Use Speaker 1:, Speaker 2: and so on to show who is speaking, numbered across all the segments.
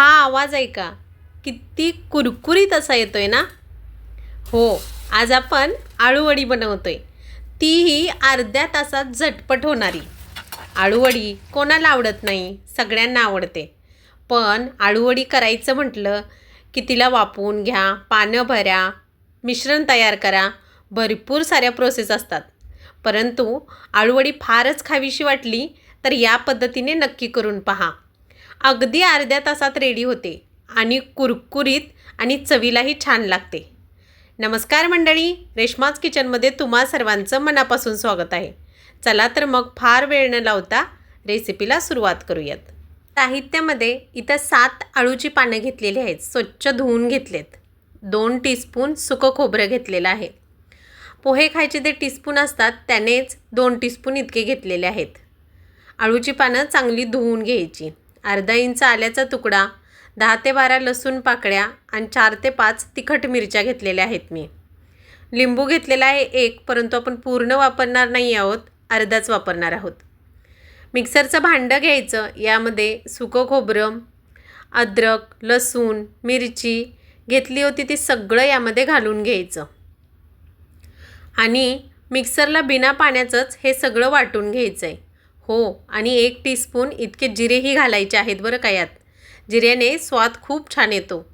Speaker 1: हा आवाज ऐका किती कुरकुरीत असा आहे ना? हो आज आपण आळूवडी बनवतोय. तीही अर्ध्या तासात झटपट होणारी. आळूवडी कोणाला आवडत नाही? सगळ्यांना आवडते. पण आळूवडी करायचं म्हटलं की तिला वापून घ्या पानं भरा मिश्रण तयार करा. भरपूर साऱ्या प्रोसेस असतात. परंतु आळूवडी फारच खावीशी वाटली तर या पद्धतीने नक्की करून पहा. अगदी अर्ध्या तासात रेडी होते आणि कुरकुरीत आणि चवीलाही छान लागते. नमस्कार मंडळी रेश्माज किचनमध्ये तुम्हा सर्वांचं मनापासून स्वागत आहे. चला तर मग फार वेळ न लावता रेसिपीला सुरुवात करूयात. साहित्यामध्ये इथं सात आळूची पानं घेतलेली आहेत स्वच्छ धुवून घेतलेत. दोन टीस्पून सुकं खोबरं घेतलेलं आहे. पोहे खायचे ते टीस्पून असतात त्यानेच दोन टीस्पून इतके घेतलेले आहेत. आळूची पानं चांगली धुवून घ्यायची. अर्धा इंच आल्याचा तुकडा दहा ते बारा लसूण पाकळ्या आणि चार ते पाच तिखट मिरच्या घेतलेल्या आहेत मी. लिंबू घेतलेला आहे एक परंतु आपण पूर्ण वापरणार नाही आहोत अर्धाच वापरणार आहोत. मिक्सरचं भांडं घ्यायचं यामध्ये सुकं खोबरं अद्रक लसूण मिरची घेतली होती ती सगळं यामध्ये घालून घ्यायचं. आणि मिक्सरला बिना पाण्याचंच हे सगळं वाटून घ्यायचं आहे हो आणि एक टीस्पून इतके जिरेही घालायचे आहेत बरं का यात. जिऱ्याने स्वाद खूप छान येतो.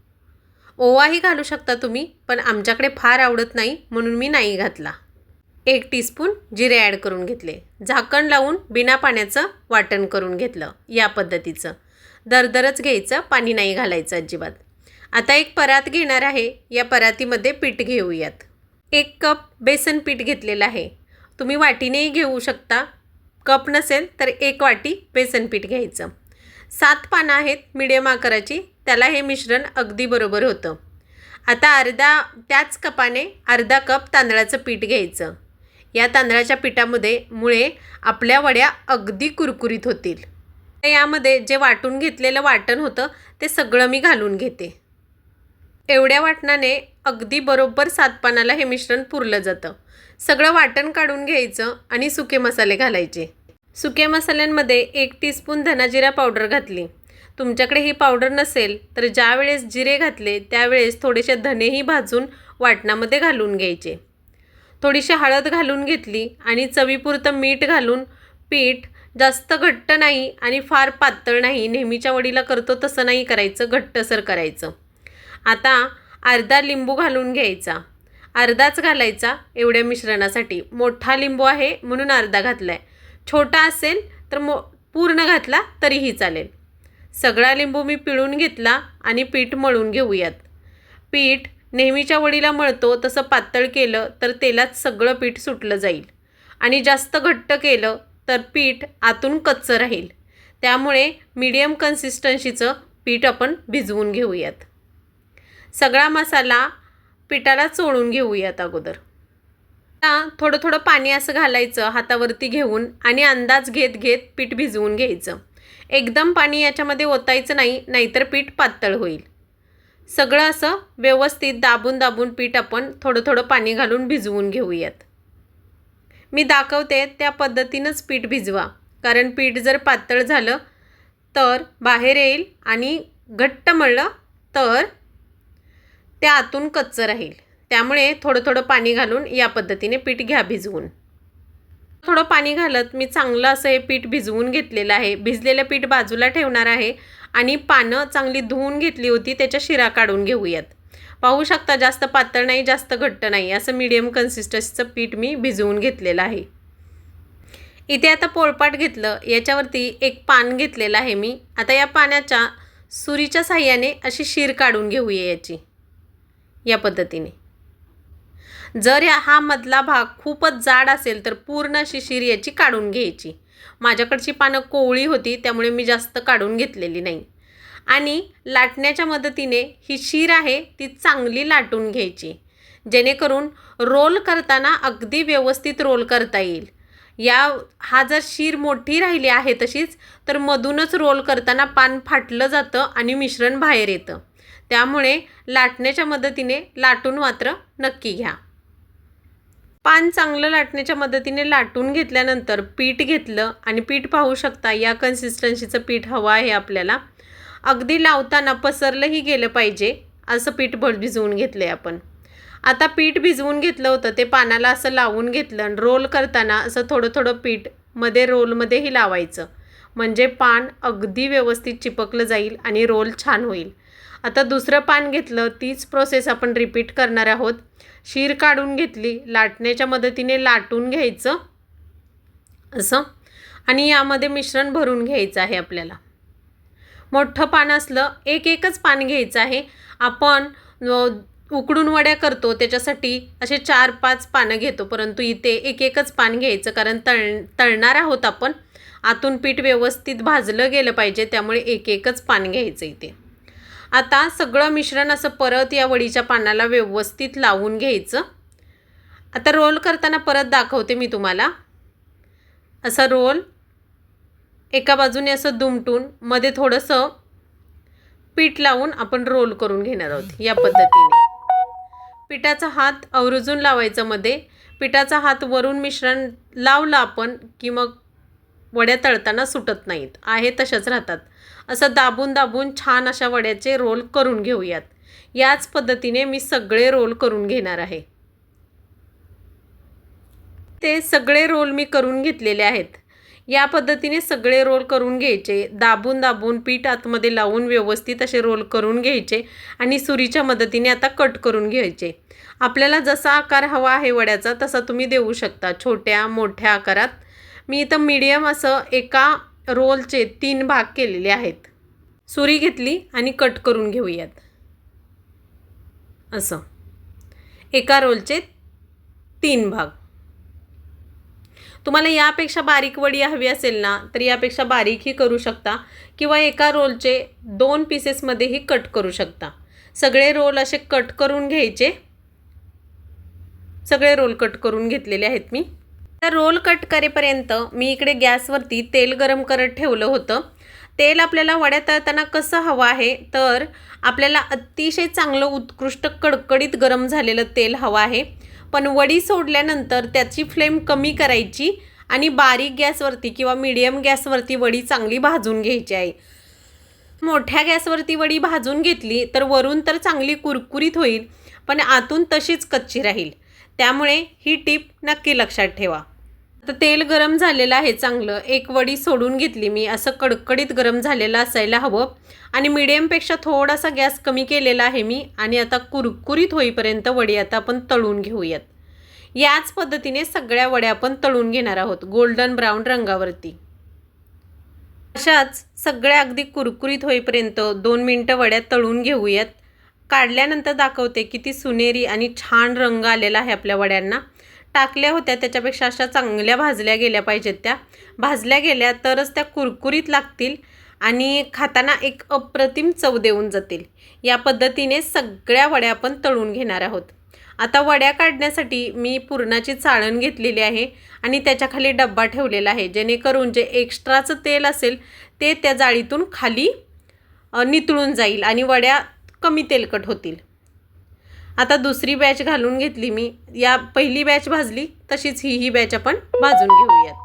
Speaker 1: ओवाही घालू शकता तुम्ही पण आमच्याकडे फार आवडत नाही म्हणून मी नाही घातला. एक टीस्पून जिरे ॲड करून घेतले. झाकण लावून बिना पाण्याचं वाटण करून घेतलं या पद्धतीचं. दरदरच घ्यायचं पाणी नाही घालायचं अजिबात. आता एक परात घेणार आहे या परातीमध्ये पीठ घेऊयात. एक कप बेसन पीठ घेतलेलं आहे. तुम्ही वाटीनेही घेऊ शकता कप नसेल तर एक वाटी बेसन पीठ घ्यायचं. सात पानं आहेत मिडियम आकाराची त्याला हे मिश्रण अगदी बरोबर होतं. आता अर्धा त्याच कपाने अर्धा कप तांदळाचं पीठ घ्यायचं. या तांदळाच्या पिठामध्ये मुळे आपल्या वड्या अगदी कुरकुरीत होतील. तर यामध्ये जे वाटून घेतलेलं वाटण होतं ते सगळं मी घालून घेते. एवढ्या वाटणाने अगदी बरोबर सात पानाला हे मिश्रण पुरलं जातं. सगळं वाटण काढून घ्यायचं आणि सुके मसाले घालायचे. सुक्या मसाल्यांमध्ये एक टीस्पून धनाजिरा पावडर घातली. तुमच्याकडे ही पावडर नसेल तर ज्या वेळेस जिरे घातले त्यावेळेस थोडेसे धनेही भाजून वाटणामध्ये घालून घ्यायचे. थोडीशी हळद घालून घेतली आणि चवीपुरतं मीठ घालून पीठ जास्त घट्ट नाही आणि फार पातळ नाही नेहमीच्या वडीला करतो तसं नाही करायचं घट्टसर करायचं. आता अर्धा लिंबू घालून घ्यायचा. अर्धाच घालायचा एवढ्या मिश्रणासाठी. मोठा लिंबू आहे म्हणून अर्धा घातला आहे छोटा असेल तर मो पूर्ण घातला तरीही चालेल. सगळा लिंबू मी पिळून घेतला आणि पीठ मळून घेऊयात. पीठ नेहमीच्या वडीला मळतो तसं पातळ केलं तर तेलात सगळं पीठ सुटलं जाईल. आणि जास्त घट्ट केलं तर पीठ आतून कच्चं राहील. त्यामुळे मीडियम कन्सिस्टन्सीचं पीठ आपण भिजवून घेऊयात. सगळा मसाला पिठाला चोळून घेऊयात अगोदर. आता थोडं थोडं पाणी असं घालायचं हातावरती घेऊन आणि अंदाज घेत घेत पीठ भिजवून घ्यायचं. एकदम पाणी याच्यामध्ये ओतायचं नाही नाहीतर पीठ पातळ होईल. सगळं असं व्यवस्थित दाबून दाबून पीठ आपण थोडं थोडं पाणी घालून भिजवून घेऊयात. मी दाखवते त्या पद्धतीनंच पीठ भिजवा. कारण पीठ जर पातळ झालं तर बाहेर येईल आणि घट्ट मळलं तर त्या आतून कच्चं राहील. त्यामुळे थोडं थोडं पाणी घालून या पद्धतीने पीठ घ्या भिजवून. थोडं पाणी घालत मी चांगलं असं हे पीठ भिजवून घेतलेलं आहे. भिजलेलं पीठ बाजूला ठेवणार आहे आणि पानं चांगली धुवून घेतली होती त्याच्या शिरा काढून घेऊयात. पाहू शकता जास्त पातळ नाही जास्त घट्ट नाही असं मीडियम कन्सिस्टन्सीचं पीठ मी भिजवून घेतलेलं आहे. इथे आता पोळपाट घेतलं याच्यावरती एक पान घेतलेलं आहे मी. आता या पाण्याच्या सुरीच्या साह्याने अशी शीर काढून घेऊया याची या पद्धतीने. जर या हा मधला भाग खूपच जाड असेल तर पूर्ण अशी शिर याची काढून घ्यायची. माझ्याकडची पानं कोवळी होती त्यामुळे मी जास्त काढून घेतलेली नाही. आणि लाटण्याच्या मदतीने ही शीर आहे ती चांगली लाटून घ्यायची. जेणेकरून रोल करताना अगदी व्यवस्थित रोल करता येईल. या हा जर शीर मोठी राहिली आहे तशीच तर मधूनच रोल करताना पान फाटलं जातं आणि मिश्रण बाहेर येतं. त्यामुळे लाटण्याच्या मदतीने लाटून मात्र नक्की घ्या. पान चांगलं लाटण्याच्या मदतीने लाटून घेतल्यानंतर पीठ घेतलं आणि पीठ पाहू शकता या कन्सिस्टन्सीचं पीठ हवं आहे आपल्याला. अगदी लावताना पसरलंही गेलं पाहिजे असं पीठ भर भिजवून घेतलं आहे आपण. आता पीठ भिजवून घेतलं होतं ते पानाला असं लावून घेतलं आणि रोल करताना असं थोडं थोडं पीठमध्ये रोलमध्येही लावायचं. म्हणजे पान अगदी व्यवस्थित चिपकलं जाईल आणि रोल छान होईल. आता दुसरं पान घेतलं तीच प्रोसेस आपण रिपीट करणार आहोत. शीर काढून घेतली लाटण्याच्या मदतीने लाटून घ्यायचं. असं. आणि यामध्ये मिश्रण भरून घ्यायचं आहे आपल्याला. मोठं पान असलं एक एकच पान घ्यायचं आहे. आपण उकडून वड्या करतो त्याच्यासाठी असे चार पाच पानं घेतो. परंतु इथे एक एकच पान घ्यायचं कारण तळ तळणार आहोत आपण. आतून पीठ व्यवस्थित भाजलं गेलं पाहिजे त्यामुळे एक एकच पान घ्यायचं इथे. आता सगळं मिश्रण असं परत या वडीच्या पानाला व्यवस्थित लावून घ्यायचं. आता रोल करताना परत दाखवते मी तुम्हाला. असा रोल एका बाजूने असं दुमटून मध्ये थोडंसं पीठ लावून आपण रोल करून घेणार आहोत या पद्धतीने. पिठाचा हात अवरुजून लावायचं मध्ये. पिठाचा हात वरून मिश्रण लावलं आपण की मग वड्या तळताना सुटत नाहीत. आहे तशाच राहतात. असं दाबून दाबून छान अशा वड्याचे रोल करून घेऊयात. याच पद्धतीने मी सगळे रोल करून घेणार आहे. ते सगळे रोल मी करून घेतलेले आहेत. या पद्धतीने सगळे रोल करून घ्यायचे. दाबून दाबून पीठ आतमध्ये लावून व्यवस्थित असे रोल करून घ्यायचे आणि सुरीच्या मदतीने आता कट करून घ्यायचे. आपल्याला जसा आकार हवा आहे वड्याचा तसा तुम्ही देऊ शकता. छोट्या मोठ्या आकारात मी इथं मीडियम असं एका रोलचे तीन भाग केलेले आहेत. सुरी घेतली आणि कट करून घेऊयात. असं. एका रोलचे तीन भाग. तुम्हाला यापेक्षा बारीक वडी हवी असेल ना तर यापेक्षा बारीकही करू शकता किंवा एका रोलचे दोन पीसेसमध्येही कट करू शकता. सगळे रोल असे कट करून घ्यायचे. सगळे रोल कट करून घेतलेले आहेत मी. तर रोल कट करेपर्यंत मी इकडे गॅसवरती तेल गरम करत ठेवलं होतं. तेल आपल्याला वड्या तळताना कसं हवं आहे? तर आपल्याला अतिशय चांगलं उत्कृष्ट कडकडीत गरम झालेलं तेल हवं आहे. पण वडी सोडल्यानंतर त्याची फ्लेम कमी करायची आणि बारीक गॅसवरती किंवा मीडियम गॅसवरती वडी चांगली भाजून घ्यायची आहे. मोठ्या गॅसवरती वडी भाजून घेतली तर वरून तर चांगली कुरकुरीत होईल पण आतून तशीच कच्ची राहील. त्यामुळे ही टीप नक्की लक्षात ठेवा. आता तेल गरम झालेलं आहे चांगलं. एक वडी सोडून घेतली मी. असं कडकडीत गरम झालेलं असायला हवं. आणि मिडियमपेक्षा थोडासा गॅस कमी केलेला आहे मी. आणि आता कुरकुरीत होईपर्यंत वडी आता आपण तळून घेऊयात. याच पद्धतीने सगळ्या वड्या आपण तळून घेणार आहोत. गोल्डन ब्राऊन रंगावरती. अशाच सगळ्या अगदी कुरकुरीत होईपर्यंत दोन मिनटं वड्या तळून घेऊयात. काढल्यानंतर दाखवते किती सुनेरी आणि छान रंग आलेला आहे आपल्या वड्यांना. टाकल्या होत्या त्याच्यापेक्षा अशा चांगल्या भाजल्या गेल्या पाहिजेत त्या. भाजल्या गेल्या तरच त्या कुरकुरीत लागतील आणि खाताना एक अप्रतिम चव देऊन जातील. या पद्धतीने सगळ्या वड्या आपण तळून घेणार आहोत. आता वड्या काढण्यासाठी मी पुरणाची चाळण घेतलेली आहे आणि त्याच्याखाली डब्बा ठेवलेला आहे. जेणेकरून जे एक्स्ट्राचं तेल असेल ते त्या जाळीतून खाली नितळून जाईल आणि वड्या कमी तेलकट होतील. आता दुसरी बॅच घालून घेतली मी. या पहिली बॅच भाजली तशीच ही ही बॅच आपण भाजून घेऊयात.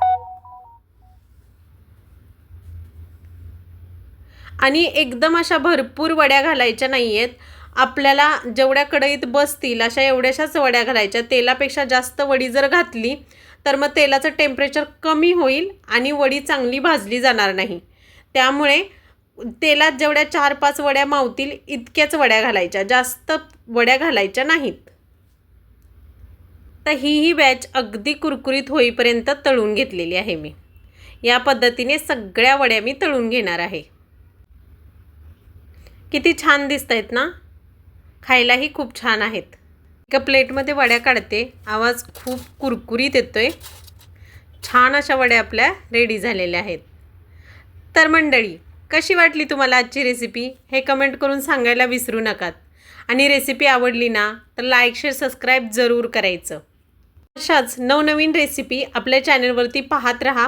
Speaker 1: आणि एकदम अशा भरपूर वड्या घालायच्या नाही आहेत आपल्याला जेवढ्या कढईत बसतील अशा एवढ्याशाच वड्या घालायच्या. तेलापेक्षा जास्त वडी जर घातली तर मग तेलाचं टेम्परेचर कमी होईल आणि वडी चांगली भाजली जाणार नाही. त्यामुळे तेलात जेवढ्या चार पाच वड्या मावतील इतक्याच वड्या घालायच्या. जास्त वड्या घालायच्या नाहीत. तर ही ही बॅच अगदी कुरकुरीत होईपर्यंत तळून घेतलेली आहे मी. या पद्धतीने सगळ्या वड्या मी तळून घेणार आहे. किती छान दिसत आहेत ना? खायलाही खूप छान आहेत. एका प्लेटमध्ये वड्या काढते. आवाज खूप कुरकुरीत येतो आहे छान अशा वड्या आपल्या रेडी झालेल्या आहेत. तर मंडळी कशी वाटली तुम्हाला आजची रेसिपी हे कमेंट करून सांगायला विसरू नकात. आणि रेसिपी आवडली ना तर लाईक शेअर सबस्क्राईब जरूर करायचं. अशाच नवनवीन रेसिपी आपल्या चॅनलवरती पाहत राहा.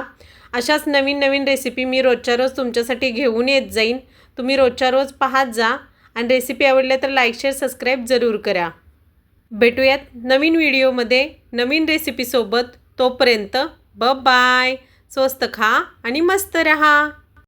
Speaker 1: अशाच नवीन नवीन रेसिपी मी रोजच्या रोज तुमच्यासाठी घेऊन येत जाईन. तुम्ही रोजच्या रोज पाहत जा. आणि रेसिपी आवडल्या तर लाईक शेअर सबस्क्राईब जरूर करा. भेटूयात नवीन व्हिडिओमध्ये नवीन रेसिपीसोबत तोपर्यंत ब बाय स्वस्त खा आणि मस्त रहा.